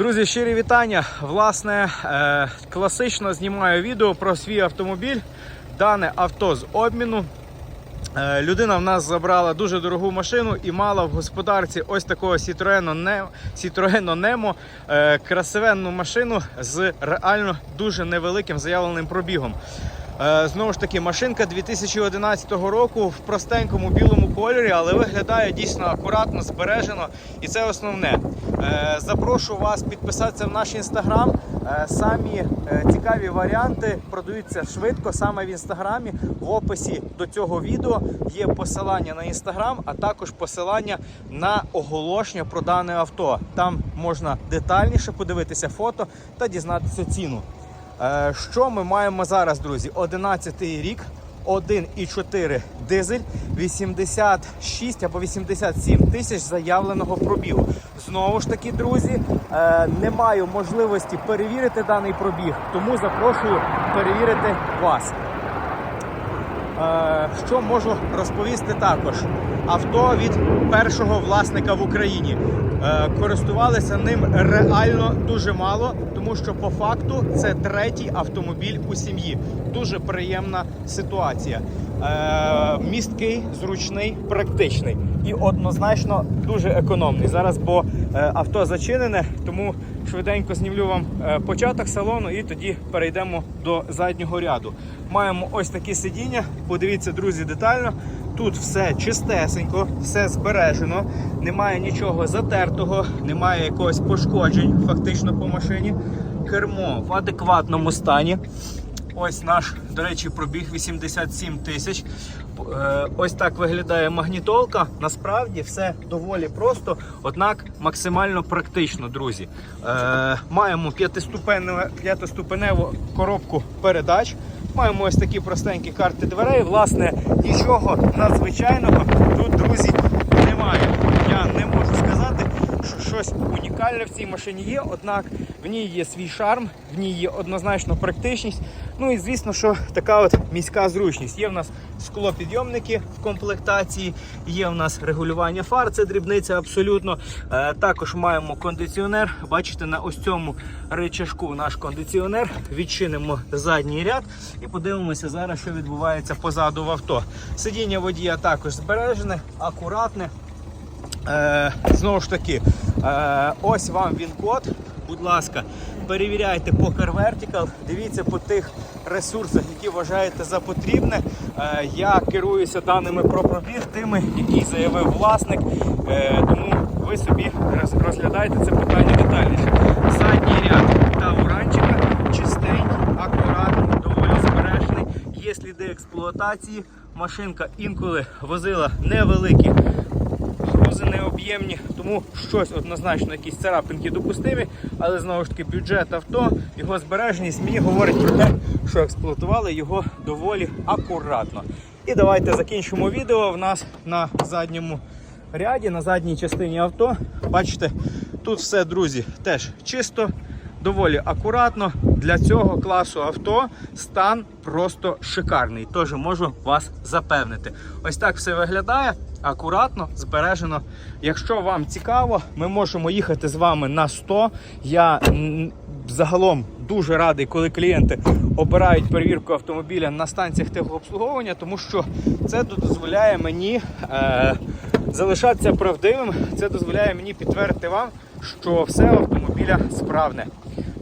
Друзі, щирі вітання. Власне, е, класично знімаю відео про свій автомобіль. Дане авто з обміну. Е, Людина в нас забрала дуже дорогу машину і мала в господарці ось такого Citroen Ne- Citroen Nemo, е, красивенну машину з реально дуже невеликим заявленим пробігом. Е, Знову ж таки, машинка 2011 року в простенькому білому кольорі, але виглядає дійсно акуратно, збережено. І це основне. Е, Запрошу вас підписатися в наш інстаграм. Е, Самі цікаві варіанти продаються швидко саме в інстаграмі. В описі до цього відео є посилання на інстаграм, а також посилання на оголошення про дане авто. Там можна детальніше подивитися фото та дізнатися ціну. Е, Що ми маємо зараз, друзі? 11 рік, 1,4 дизель, 86 або 87 тисяч заявленого пробігу. Знову ж таки, друзі, е, не маю можливості перевірити даний пробіг, тому запрошую перевірити вас. Е, Що можу розповісти також? Авто від першого власника в Україні. Е, Користувалися ним реально дуже мало, тому що по факту це третій автомобіль у сім'ї. Дуже приємна ситуація. Е, Місткий, зручний, практичний і однозначно дуже економний. Зараз, бо е, авто зачинене, тому швиденько знімлю вам початок салону і тоді перейдемо до заднього ряду. Маємо ось такі сидіння. Подивіться, друзі, детально. Тут все чистесенько, все збережено, немає нічого затертого, немає якогось пошкоджень фактично по машині. Кермо в адекватному стані. Ось наш, до речі, пробіг 87 тисяч. Е, Ось так виглядає магнітолка. Насправді все доволі просто, однак максимально практично, друзі. Е, Маємо п'ятиступеневу, п'ятиступеневу коробку передач. Маємо ось такі простенькі карти дверей. Власне, нічого надзвичайного тут, друзі, немає. Я не можу сказати, що щось унікальне в цій машині є, однак в ній є свій шарм, в ній є однозначно практичність. Ну і звісно, що така от міська зручність. Є в нас склопідйомники в комплектації, є в нас регулювання фар, це дрібниця абсолютно. Е, також маємо кондиціонер. Бачите, на ось цьому рычажку наш кондиціонер. Відчинимо задній ряд і подивимося зараз, що відбувається позаду в авто. Сидіння водія також збережене, акуратне. Е, знову ж таки, е, ось вам він код. Будь ласка, перевіряйте Car Vertical, дивіться по тих ресурсах, які вважаєте за потрібне. Е, я керуюся даними про пробіг, тими, які заявив власник. Тому ви собі роз- розглядайте це питання детальніше. Задній ряд та уранчика чистенький, акуратний, доволі збережений. Є сліди експлуатації. Машинка інколи возила невеликі необ'ємні, тому щось однозначно, якісь царапинки допустимі, але знову ж таки бюджет авто, його збереженість мені говорить про те, що експлуатували його доволі акуратно. І давайте закінчимо відео. В нас на задньому ряді, на задній частині авто. Бачите, тут все, друзі, теж чисто. Доволі акуратно для цього класу авто стан просто шикарний. Тож можу вас запевнити. Ось так все виглядає. Акуратно, збережено. Якщо вам цікаво, ми можемо їхати з вами на 100. Я загалом дуже радий, коли клієнти обирають перевірку автомобіля на станціях техобслуговування, тому що це дозволяє мені е, залишатися правдивим. Це дозволяє мені підтвердити вам, що все автомобіля справне.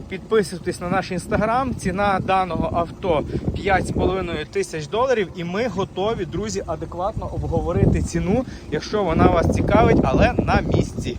Підписуйтесь на наш інстаграм. Ціна даного авто 5,5 тисяч доларів. І ми готові, друзі, адекватно обговорити ціну, якщо вона вас цікавить, але на місці.